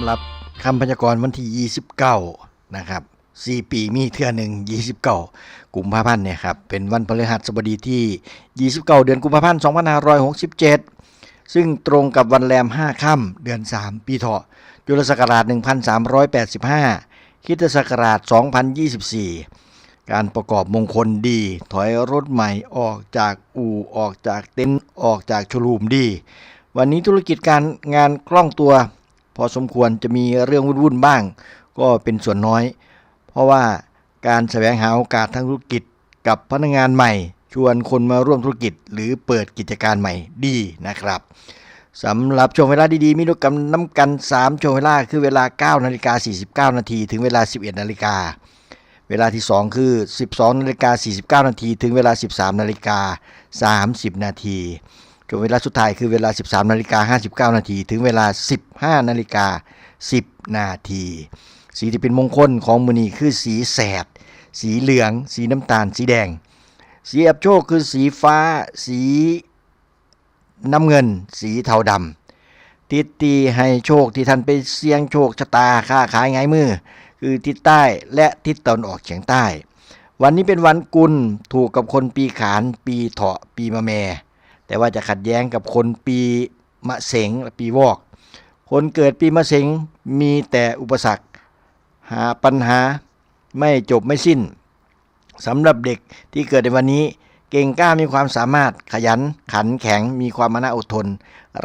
ำหรับคำพยากรณ์วันที่ 29 นะครับ4ปีมีเทื่อหนึ่ง29กุมภาพันธ์เนี่ยครับ เป็นวันพฤหัสบดีที่29เดือนกุมภาพันธ์2567ซึ่งตรงกับวันแรม5ค่ำเดือน3ปีเถาะยุรศักราช1385คริสตศักราช2024การประกอบมงคลดี ถอยรถใหม่ออกจากอู่ออกจากเต็นท์ออกจากโชว์รูมดี วันนี้ธุรกิจการงานคล่องตัว พอสมควรจะมีเรื่องวุ่นๆบ้าง ก็เป็นส่วนน้อย เพราะว่าการแสวงหาโอกาสทางธุรกิจกับพนักงานใหม่ ชวนคนมาร่วมธุรกิจ หรือเปิดกิจการใหม่ดีนะครับสำหรับช่วงเวลาดีๆ มีด้วยกันน้ำกัน 3 ช่วงเวลาคือเวลา 9 นาฬิกา 49 นาทีถึงเวลา 11 นาฬิกา เวลาที่ 2 คือ 12 นาฬิกา 49 นาทีถึงเวลา 13 นาฬิกา 30 นาที ช่วงเวลาสุดท้ายคือเวลา 13นาฬิกา59 นาที ถึงเวลา 15นาฬิกา10 นาที สีที่เป็นมงคลของมือนีคือสีแสด สีเหลือง สีน้ำตาล สีแดง สีอับโชคคือสีฟ้า สีน้ำเงิน สีเทาดำทิศที่ให้โชคที่ท่านไปเสี่ยงโชคชะตาค้าขายไงายมือ คือทิศใต้และทิศตะวันออกเฉียงใต้ วันนี้เป็นวันกุลถูกกับคนปีขาน ปีเถาะ ปีมะแม่ แต่ว่าจะขัดแย้งกับคนปีมะเสงและปีวอก คนเกิดปีมะเสงมีแต่อุปสรรค หาปัญหาไม่จบไม่สิ้นสำหรับเด็กที่เกิดในวันนี้เก่งกล้ามีความสามารถขยันขันแข็งมีความมานะอดทน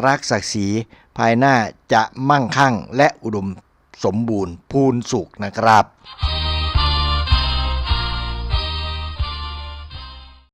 รักศักดิ์ศรีภายหน้าจะมั่งคั่งและอุดมสมบูรณ์พูนสุขนะครับ